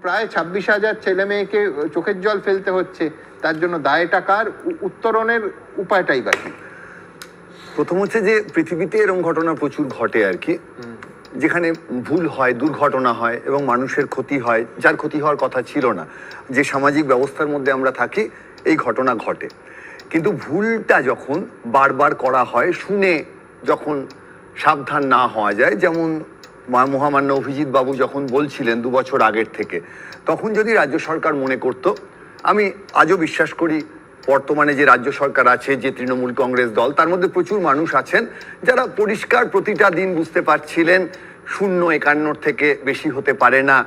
প্রায় ছাব্বিশ হাজার ছেলে মেয়েকে চোখের জল ফেলতে হচ্ছে তার জন্য দায় টাকার উত্তরণের উপায়টাই বাকি। প্রথম হচ্ছে যে পৃথিবীতে এরকম ঘটনা প্রচুর ঘটে আর কি। যেখানে ভুল হয় দুর্ঘটনা হয় এবং মানুষের ক্ষতি হয় যার ক্ষতি হওয়ার কথা ছিল না। যে সামাজিক ব্যবস্থার মধ্যে আমরা থাকি এই ঘটনা ঘটে। কিন্তু ভুলটা যখন বারবার করা হয় শুনে যখন সাবধান না হওয়া যায় যেমন মহামান্য অভিজিৎ বাবু যখন বলছিলেন দু বছর আগের থেকে, তখন যদি রাজ্য সরকার মনে করত, আমি আজও বিশ্বাস করি বর্তমানে যে রাজ্য সরকার আছে, যে তৃণমূল কংগ্রেস দল, তার মধ্যে প্রচুর মানুষ আছেন যারা পরিষ্কার প্রতিটা দিন বুঝতে পারছিলেন শূন্য একান্নর থেকে বেশি হতে পারে না।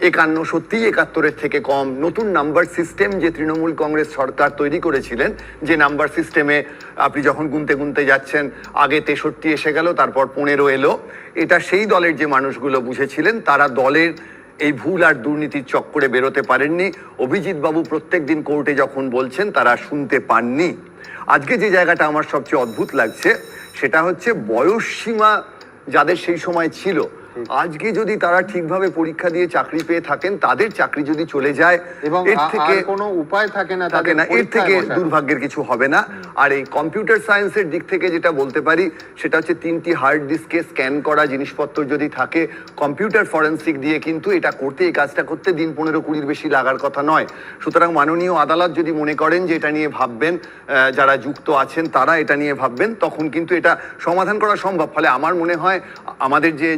একান্ন সত্যিই একাত্তরের থেকে কম। নতুন নাম্বার সিস্টেম যে তৃণমূল কংগ্রেস সরকার তৈরি করেছিলেন, যে নাম্বার সিস্টেমে আপনি যখন গুনতে গুনতে যাচ্ছেন, আগে তেষট্টি এসে গেল, তারপর পনেরো এলো। এটা সেই দলের যে মানুষগুলো বুঝেছিলেন, তারা দলের এই ভুল আর দুর্নীতির চক্করে বেরোতে পারেননি। অভিজিৎ বাবু প্রত্যেক দিন কোর্টে যখন বলছেন, তারা শুনতে পাননি। আজকে যে জায়গাটা আমার সবচেয়ে অদ্ভুত লাগছে, সেটা হচ্ছে বয়স সীমা যাদের সেই সময় ছিল আজকে যদি তারা ঠিকভাবে পরীক্ষা দিয়ে চাকরি পেয়ে থাকেন তাদের চাকরি যদি চলে যায় এবং এর থেকে কোনো উপায় থাকে না থাকে না এর থেকে দুর্ভাগ্যের কিছু হবে না। আর এই কম্পিউটার সায়েন্সের দিক থেকে যেটা বলতে পারি সেটা হচ্ছে তিনটি হার্ড ডিস্কে স্ক্যান করা জিনিসপত্র যদি থাকে কম্পিউটার ফরেন্সিক দিয়ে কিন্তু এটা করতে এই কাজটা করতে দিন পনেরো কুড়ির বেশি লাগার কথা নয়। সুতরাং মাননীয় আদালত যদি মনে করেন যে এটা নিয়ে ভাববেন যারা যুক্ত আছেন তারা এটা নিয়ে ভাববেন তখন কিন্তু এটা সমাধান করা সম্ভব। ফলে আমার মনে হয় আমাদের যে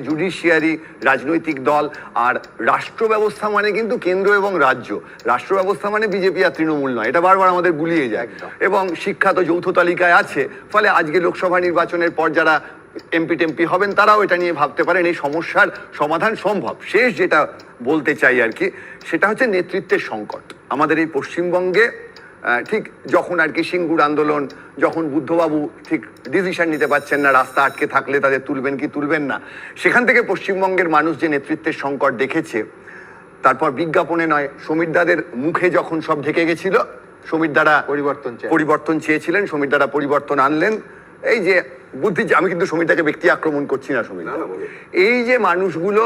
জুডিশিয়ারি রাজনৈতিক দল আর রাষ্ট্র ব্যবস্থা মানে কিন্তু কেন্দ্র এবং রাজ্য। রাষ্ট্র ব্যবস্থা মানে বিজেপি আর তৃণমূল নয় এটা বারবার আমাদের গুলিয়ে যায়। এবং শিক্ষা তো যৌথ তালিকায় আছে ফলে আজকে লোকসভা নির্বাচনের পর যারা এমপি টেমপি হবেন তারাও এটা নিয়ে ভাবতে পারেন এই সমস্যার সমাধান সম্ভব। শেষ যেটা বলতে চাই আর কি সেটা হচ্ছে নেতৃত্বের সংকট। আমাদের এই পশ্চিমবঙ্গে ঠিক যখন আর কি সিঙ্গুর আন্দোলন যখন বুদ্ধবাবু ঠিক ডিসিশন নিতে পারছেন না রাস্তা আটকে থাকলে তাদের তুলবেন কি তুলবেন না সেখান থেকে পশ্চিমবঙ্গের মানুষ যে নেতৃত্বের সংকট দেখেছে তারপর বিজ্ঞাপনে নয় সমীর দাদের মুখে যখন সব ঢেকে গেছিল সমীরদারা পরিবর্তন। পরিবর্তন চেয়েছিলেন সমীরদারা পরিবর্তন আনলেন এই যে বুদ্ধি আমি কিন্তু সমীরটাকে ব্যক্তি আক্রমণ করছি না সমীর। এই যে মানুষগুলো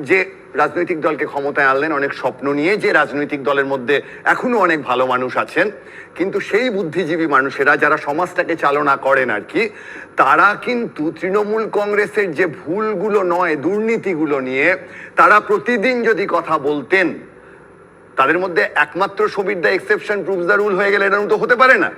যে রাজনৈতিক দলকে ক্ষমতায় আনলেন অনেক স্বপ্ন নিয়ে যে রাজনৈতিক দলের মধ্যে এখনও অনেক ভালো মানুষ আছেন কিন্তু সেই বুদ্ধিজীবী মানুষেরা যারা সমাজটাকে চালনা করেন আর কি তারা কিন্তু তৃণমূল কংগ্রেসের যে ভুলগুলো নয় দুর্নীতিগুলো নিয়ে তারা প্রতিদিন যদি কথা বলতেন তাদের মধ্যে একমাত্র Samir da exception proves the rule হয়ে গেলে এরকম তো হতে পারে না।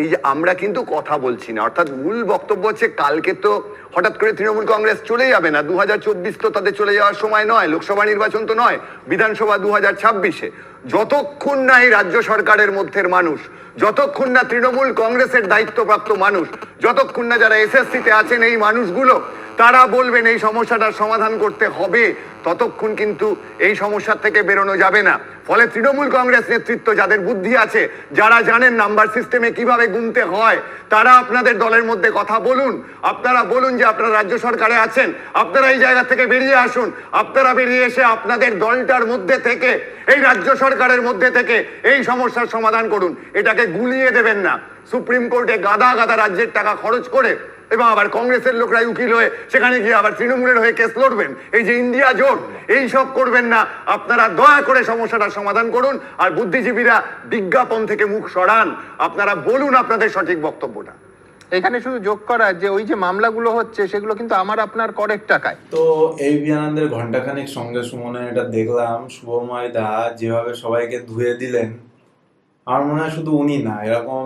এই যে আমরা কিন্তু কথা বলছি না, অর্থাৎ মূল বক্তব্য হচ্ছে কালকে তো হঠাৎ করে তৃণমূল কংগ্রেস চলে যাবে না দু হাজার চব্বিশ তো তাদের চলে যাওয়ার সময় নয়, লোকসভা নির্বাচন তো নয়, বিধানসভা দু হাজার ছাব্বিশে। যতক্ষণ না এই রাজ্য সরকারের মধ্যে মানুষ, যতক্ষণ না তৃণমূল কংগ্রেসের দায়িত্বপ্রাপ্ত মানুষ, যতক্ষণ না যারা এসএসসিতে আছেন এই মানুষগুলো তারা বলবেন এই সমস্যাটার সমাধান করতে হবে? ততক্ষণ কিন্তু এই সমস্যার থেকে বেরোনো যাবে না। ফলে তৃণমূল কংগ্রেস নেতৃত্ব যাদের বুদ্ধি আছে, যারা জানেন নাম্বার সিস্টেমে কীভাবে গুনতে হয়, তারা আপনাদের দলের মধ্যে কথা বলুন। আপনারা বলুন যে আপনারা রাজ্য সরকারে আছেন, আপনারা এই জায়গা থেকে বেরিয়ে আসুন। আপনারা বেরিয়ে এসে আপনাদের দলটার মধ্যে থেকে, এই রাজ্য সরকারের মধ্যে থেকে এই সমস্যার সমাধান করুন। এটাকে গুলিয়ে দেবেন না। সুপ্রিম কোর্টে গাদা গাদা রাজ্যের টাকা খরচ করে এবং আবার কংগ্রেসের লোকরাই উকিল হয়ে সেখানে গিয়ে আবার তৃণমূলের হয়ে কেস লড়বেন। এই যে ইন্ডিয়া জোট এই সব করবেন না। আপনারা দয়া করে সমস্যাটার সমাধান করুন আর বুদ্ধিজীবীরা বিজ্ঞাপন থেকে মুখ সরান। আপনারা বলুন আপনাদের সঠিক বক্তব্যটা। এখানে শুধু যোগ করা যে ওই যে মামলাগুলো হচ্ছে সেগুলো কিন্তু আমার আপনার করের টাকায়। তো এই বিয়ানন্দের ঘন্টাখানিক সঙ্গে সুমনে এটা দেখলাম শুভময় দা যেভাবে সবাইকে ধুয়ে দিলেন আমার মনে হয় শুধু উনি না, এরকম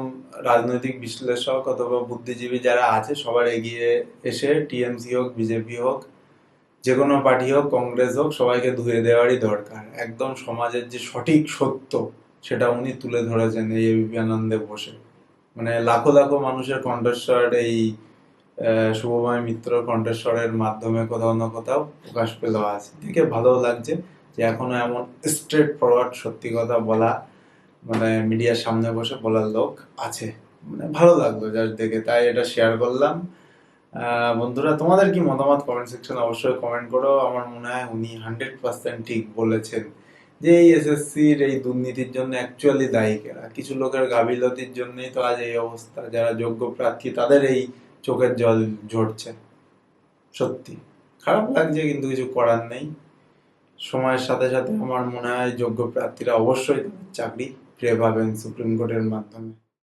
রাজনৈতিক বিশ্লেষক অথবা বুদ্ধিজীবী যারা আছে, সবার এগিয়ে এসে টিএমসি হোক, বিজেপি হোক যে কোনো পার্টি হোক, কংগ্রেস হোক, সবাইকে ধুয়ে দেওয়ারই দরকার। একদম সমাজের যে সঠিক সত্য, সেটা উনি তুলে ধরেছেন এই এবিপি আনন্দে বসে। মানে লাখো লাখো মানুষের কণ্ঠস্বর এই শুভময় মিত্র কণ্ঠস্বরের মাধ্যমে কোথাও না কোথাও প্রকাশ পেল আছে দেখে ভালো লাগছে যে এখনও এমন স্ট্রেট ফরওয়ার্ড সত্যি কথা বলা মানে মিডিয়ার সামনে বসে বলার লোক আছে। মানে ভালো লাগল যার দেখে, তাই এটা শেয়ার করলাম। বন্ধুরা, তোমাদের কি মতামত? কমেন্ট সেকশনে অবশ্যই কমেন্ট করো। আমার মনে হয় উনি হান্ড্রেড পার্সেন্ট ঠিক বলেছেন যে এই এসএসসির এই দুর্নীতির জন্য অ্যাকচুয়ালি দায়ীকেরা কিছু লোকের গাফিলতির জন্যই তো আজ এই অবস্থা। যারা যোগ্য প্রার্থী, তাদের এই চোখের জল ঝরছে। সত্যি। খারাপ লাগছে, কিন্তু কিছু করার নেই। সময়ের সাথে সাথে আমার মনে হয় যোগ্য প্রার্থীরা অবশ্যই চাকরি ফিরে পাবেন সুপ্রিম কোর্টের মাধ্যমে?